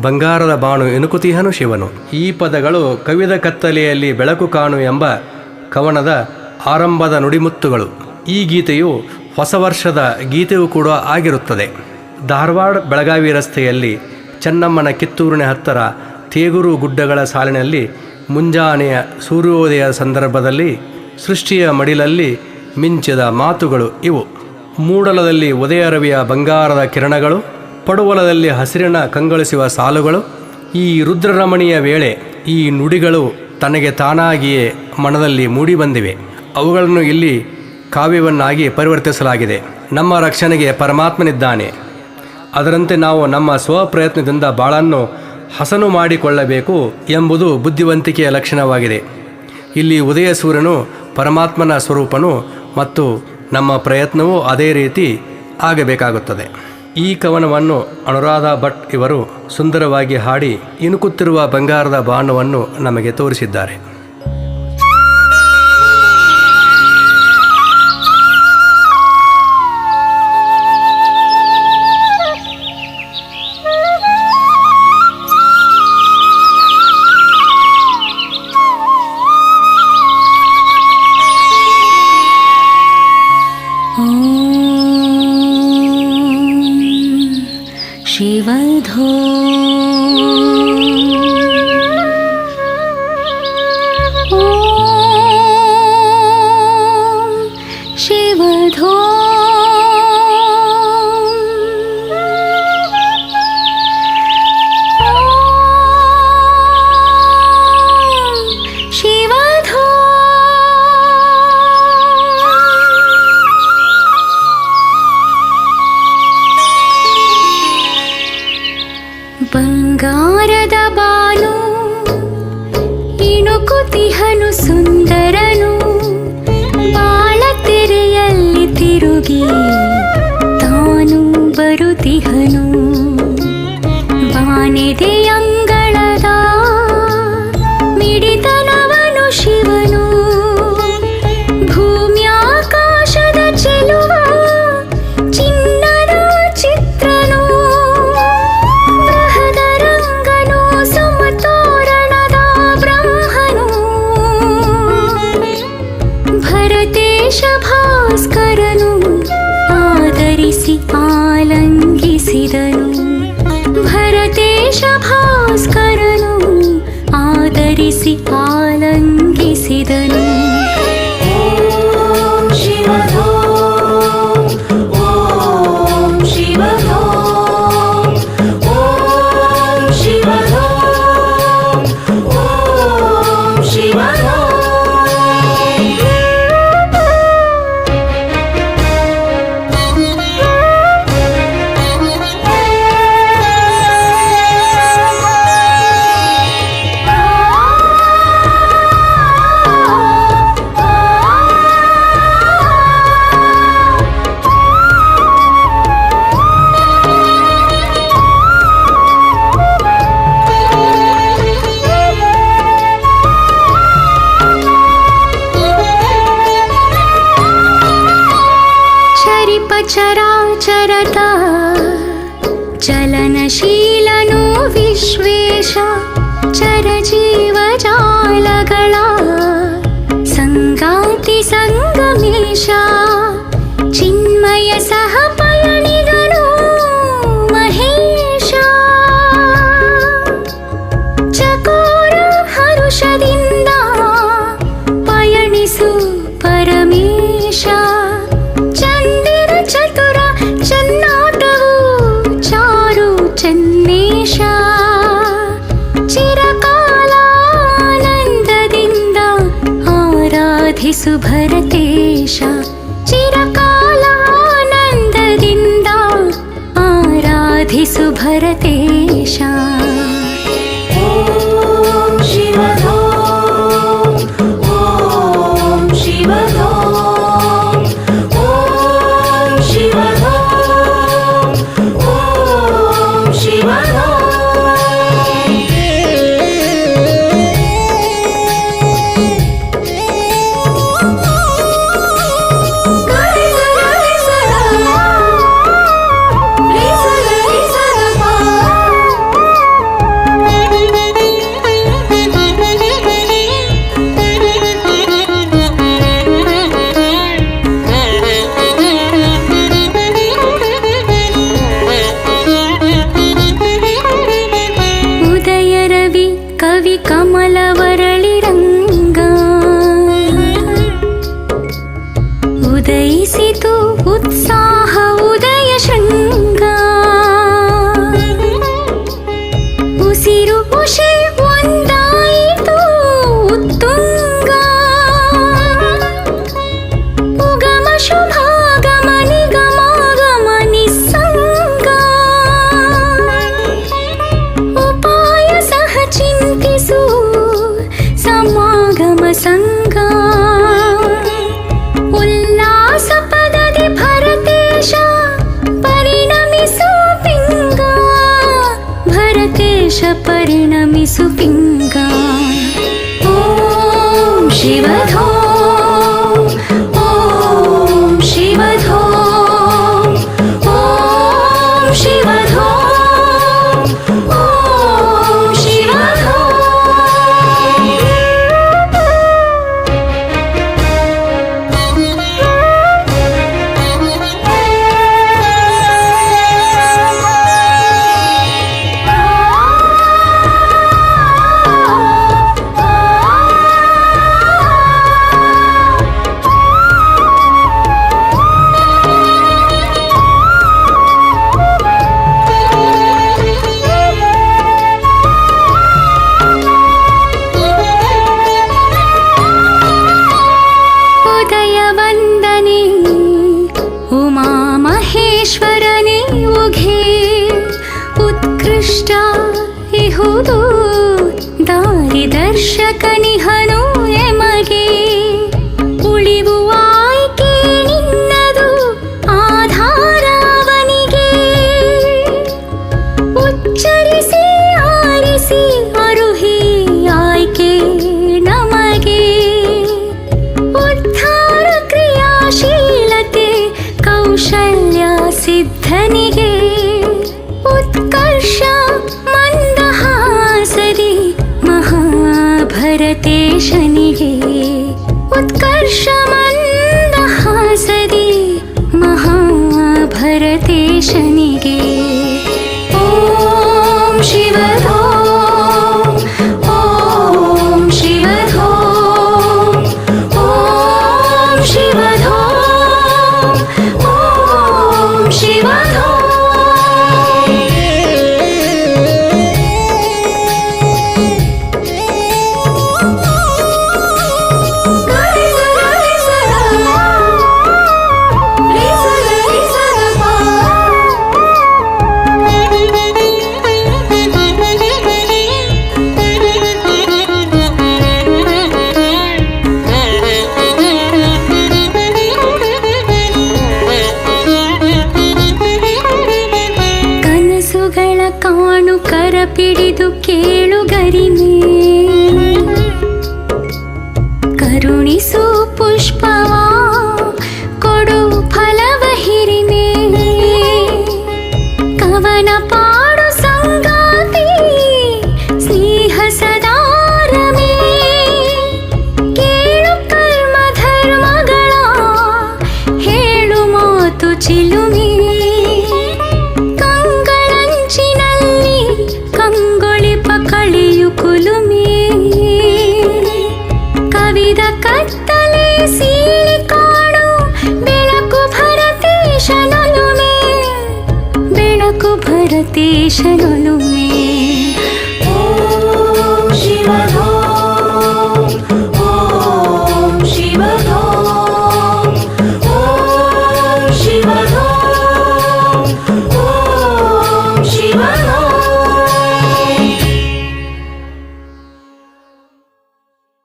ಬಂಗಾರದ ಬಾಣು ಎನುಕುತಿಹನು ಶಿವನು. ಈ ಪದಗಳು ಕವಿದ ಕತ್ತಲೆಯಲ್ಲಿ ಬೆಳಕು ಕಾಣು ಎಂಬ ಕವನದ ಆರಂಭದ ನುಡಿಮುತ್ತುಗಳು. ಈ ಗೀತೆಯು ಹೊಸ ವರ್ಷದ ಗೀತೆಯೂ ಕೂಡ ಆಗಿರುತ್ತದೆ. ಧಾರವಾಡ ಬೆಳಗಾವಿ ರಸ್ತೆಯಲ್ಲಿ ಚೆನ್ನಮ್ಮನ ಕಿತ್ತೂರಿನ ಹತ್ತಿರ ತೇಗೂರು ಗುಡ್ಡಗಳ ಸಾಲಿನಲ್ಲಿ ಮುಂಜಾನೆಯ ಸೂರ್ಯೋದಯ ಸಂದರ್ಭದಲ್ಲಿ ಸೃಷ್ಟಿಯ ಮಡಿಲಲ್ಲಿ ಮಿಂಚಿದ ಮಾತುಗಳು ಇವು. ಮೂಡಲದಲ್ಲಿ ಉದಯ ರವಿಯ ಬಂಗಾರದ ಕಿರಣಗಳು ಪಡುವಲದಲ್ಲಿ ಹಸಿರಿನ ಕಂಗೊಳಿಸುವ ಸಾಲುಗಳು, ಈ ರುದ್ರರಮಣೀಯ ವೇಳೆ ಈ ನುಡಿಗಳು ತನಗೆ ತಾನಾಗಿಯೇ ಮನದಲ್ಲಿ ಮೂಡಿಬಂದಿವೆ ಅವುಗಳನ್ನು ಇಲ್ಲಿ ಕಾವ್ಯವನ್ನಾಗಿ ಪರಿವರ್ತಿಸಲಾಗಿದೆ. ನಮ್ಮ ರಕ್ಷಣೆಗೆ ಪರಮಾತ್ಮನಿದ್ದಾನೆ. ಅದರಂತೆ ನಾವು ನಮ್ಮ ಸ್ವಪ್ರಯತ್ನದಿಂದ ಬಾಳನ್ನು ಹಸನು ಮಾಡಿಕೊಳ್ಳಬೇಕು ಎಂಬುದು ಬುದ್ಧಿವಂತಿಕೆಯ ಲಕ್ಷಣವಾಗಿದೆ. ಇಲ್ಲಿ ಉದಯ ಸೂರ್ಯನು ಪರಮಾತ್ಮನ ಸ್ವರೂಪನು ಮತ್ತು ನಮ್ಮ ಪ್ರಯತ್ನವೂ ಅದೇ ರೀತಿ ಆಗಬೇಕಾಗುತ್ತದೆ. ಈ ಕವನವನ್ನು ಅನುರಾಧ ಭಟ್ ಇವರು ಸುಂದರವಾಗಿ ಹಾಡಿ ಇಣುಕುತ್ತಿರುವ ಬಂಗಾರದ ಬಾಣವನ್ನು ನಮಗೆ ತೋರಿಸಿದ್ದಾರೆ. ಬಂಗಾರದ ಬಾನು ಇಣುಕುತಿಹನು ಸುಂದರನು ಬಾಳ ತೆರೆಯಲ್ಲಿ ತಿರುಗಿ ತಾನು ಬರುತಿಹನು ಬಾನೆದೆ ಅಂಗಳದ ಭರತೇಶ ಭಾಸ್ಕರನು ಆದರಿಸಿ ಆಲಂಗಿಸಿದನು ಭರತೇಶ ಭಾಸ್ಕರನು ಆದರಿಸಿ ಆಲಂಗಿಸಿದನು ಪರಮೇಶ ಚಂದಿರ ಚತುರ ಚನ್ನಾಟವು ಚಾರು ಚನ್ನೇಶ ಚಿರಕಾಲ ಆನಂದದಿಂದ ಆರಾಧಿಸು ಭರತೇಶ ಚಿರಕಾಲ ಆನಂದದಿಂದ ಆರಾಧಿಸು ಭರತೇಶ ಿ सङ्गा उल्लासपदति भरतेश परिणमिसु पिङ्गा भरतेश परिणमिसु पिङ्गा ॐ शिवधो गयवन्दनि उमा महेश्वरनि उघे। उत्कृष्टा इहुदू दारिदर्शकनि हनु ಕಿಡಿದು ಕೇಳು ಗರಿಮೆ ಕರುಣಿಸು ಪುಷ್ಪವಾ ಕೊಡು ಫಲವ ಹಿರಿಮೆ ಕವನ